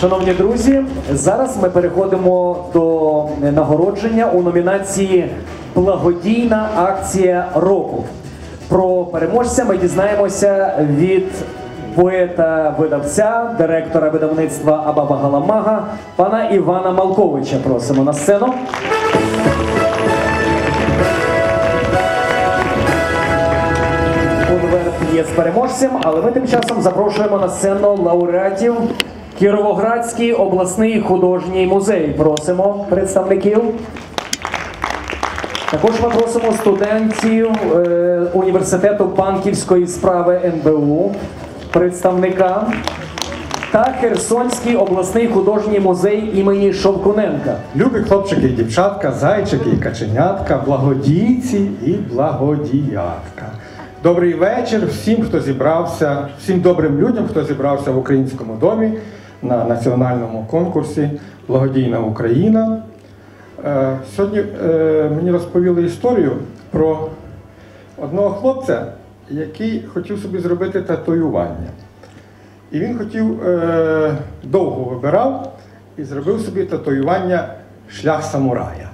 Шановні друзі, зараз ми переходимо до нагородження у номінації Благодійна акція року. Про переможця ми дізнаємося від поета-видавця, директора видавництва Абаба Галамага, пана Івана Малковича. Просимо на сцену. Конверт є з переможцем, але ми тим часом запрошуємо на сцену лауреатів Кіровоградський обласний художній музей. Просимо представників. Також ми просимо студентів е, університету банківської справи НБУ, представника та Херсонський обласний художній музей імені Шовкуненка. Любі хлопчики і дівчатка, зайчики і каченятка, благодійці і благодіятка. Добрий вечір всім, хто зібрався, всім добрим людям, хто зібрався в українському домі на національному конкурсі Благодійна Україна. Е, Сьогодні е, мені розповіли історію про одного хлопця, який хотів собі зробити татуювання. І він хотів, е, довго вибирав і зробив собі татуювання шлях самурая.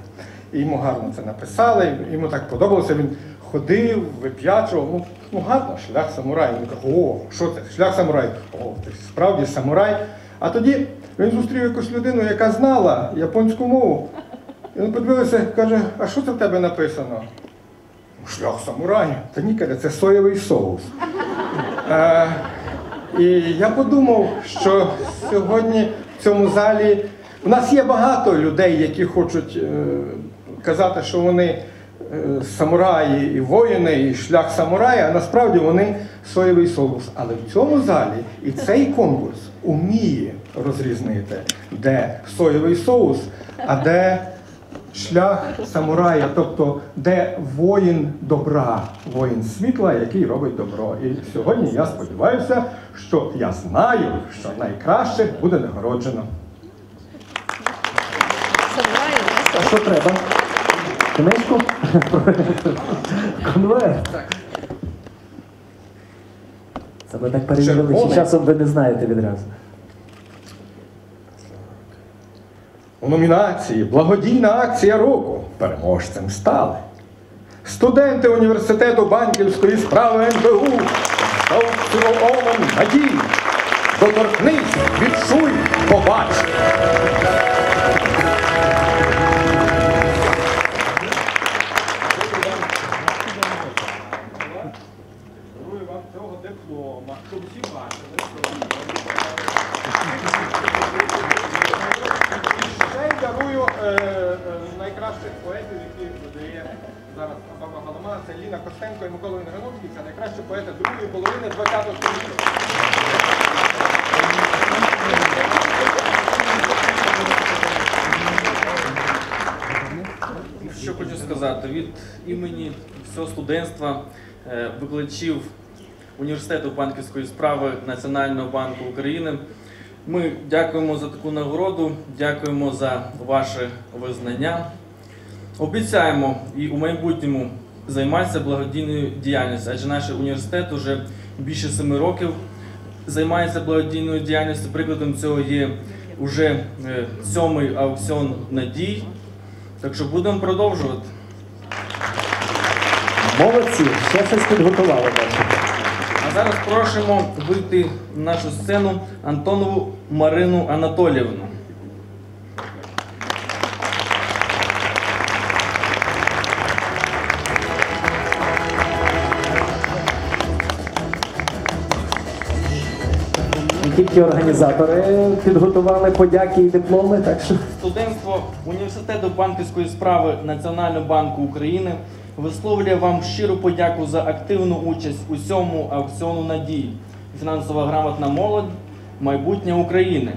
І йому гарно це написали, йому так подобалося. Він ходив, вип'ячував. Ну, ну гарно, шлях самурая. Він каже, о, що це? Шлях самурай. О, ти справді самурай. А тоді він зустрів якусь людину, яка знала японську мову. І він подивився каже, а що це в тебе написано? Шлях самурая. Та ні, каже, це соєвий соус. Е, і я подумав, що сьогодні в цьому залі у нас є багато людей, які хочуть е, казати, що вони самураї і воїни, і шлях самурая, а насправді вони соєвий соус. Але в цьому залі і цей конкурс уміє розрізнити, де соєвий соус, а де шлях самурая, тобто де воїн добра, воїн світла, який робить добро. І сьогодні я сподіваюся, що я знаю, що найкраще буде нагороджено. А що треба? Книжку? Конверт. Це ви так перевірили, Червоний. часом ви не знаєте відразу. У номінації Благодійна акція року переможцем стали студенти університету банківської справи НБУ та аукціоном надій. Доторкнись, відчуй, побач. Це Костенко і Микола Інграновський. Це найкращі поети другої половини ХХ століття. Що хочу сказати, від імені всього студентства, е, викладачів університету банківської справи Національного банку України. Ми дякуємо за таку нагороду, дякуємо за ваше визнання. Обіцяємо і у майбутньому займатися благодійною діяльністю, адже наш університет вже більше семи років займається благодійною діяльністю. Прикладом цього є вже е, сьомий аукціон надій. Так що будемо продовжувати. Молодці, ще щось підготували. А зараз просимо вийти на нашу сцену Антонову Марину Анатоліївну. Тільки організатори підготували подяки і дипломи, так що Студентство університету банківської справи Національного банку України висловлює вам щиру подяку за активну участь у сьому аукціону надій. Фінансова грамотна молодь майбутнє України.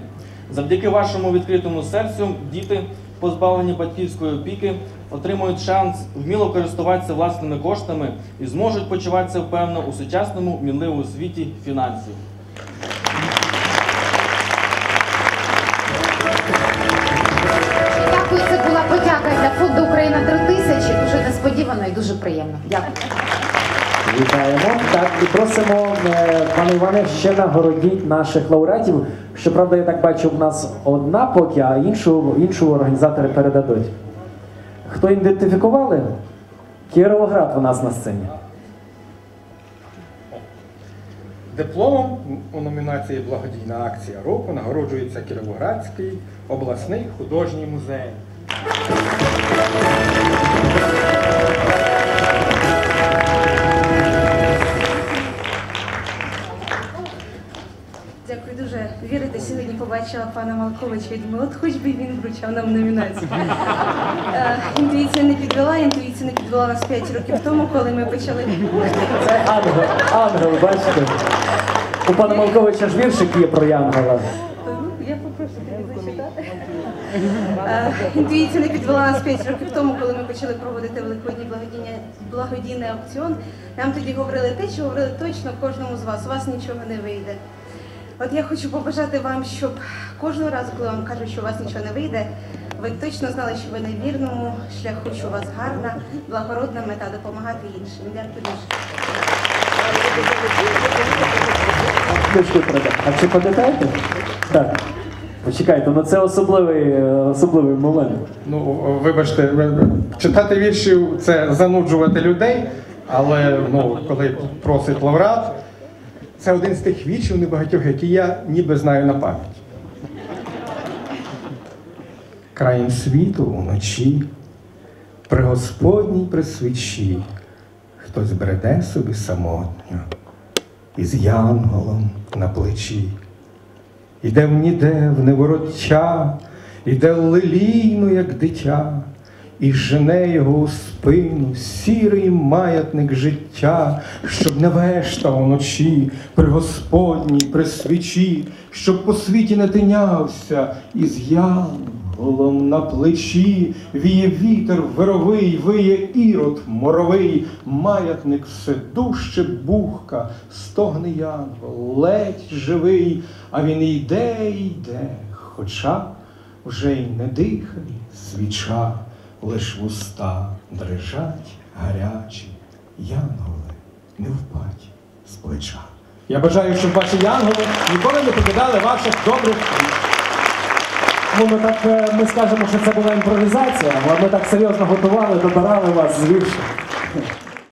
Завдяки вашому відкритому серцю діти, позбавлені батьківської опіки, отримують шанс вміло користуватися власними коштами і зможуть почуватися впевнено у сучасному мінливому світі фінансів. Для фонду Україна 3000. Дуже несподівано і дуже приємно. Дякую. Вітаємо. Так, і просимо, е, пане Іване, ще нагородіть наших лауреатів. Щоправда, я так бачу, в нас одна поки, а іншу, іншу організатори передадуть. Хто ідентифікували? Кіровоград у нас на сцені. Дипломом у номінації Благодійна акція року нагороджується Кіровоградський обласний художній музей. Дякую дуже. Вірите, сьогодні побачила пана Малковича і думаю, от хоч би він вручав нам номінацію. Е, Інтуїція не підвела, інтуїція не підвела нас 5 років тому, коли ми почали. Це ангел, ангел, бачите? У пана Малковича ж віршик є про Янгола. Ну, Я попрошу тобі зачитати. Е, Інтуїція не підвела нас 5 років тому, коли ми почали проводити великодній благодійний аукціон. Нам тоді говорили те, що говорили точно кожному з вас. У вас нічого не вийде. От я хочу побажати вам, щоб кожного разу, коли вам кажуть, що у вас нічого не вийде, ви точно знали, що ви на вірному шляху, що у вас гарна, благородна мета допомагати іншим. Дякую дуже. А чи пам'ятаєте? Так. Почекайте, ну це особливий, е, особливий момент. Ну, вибачте, читати віршів це зануджувати людей, але ну, коли просить лауреат, це один з тих віршів небагатьох, які я ніби знаю на пам'ять. Краєм світу уночі, при Господній при свічі, хтось бреде собі самотньо, із янголом на плечі. Іде в ніде в невороття, іде лилійно, як дитя, і жене його у спину сірий маятник життя, щоб не вештав уночі при Господній, при свічі, щоб по світі не тинявся із янголом на плечі, віє вітер вировий, виє ірод моровий, маятник все дужче бухка, стогне янгол, ледь живий, а він йде, йде, хоча вже й не дихає свіча, лиш вуста дрижать гарячі, янголи не впать з плеча. Я бажаю, щоб ваші янголи ніколи не покидали ваших добрих. Ну, ми так е, ми скажемо, що це була імпровізація, але ми так серйозно готували, добирали вас з віршів.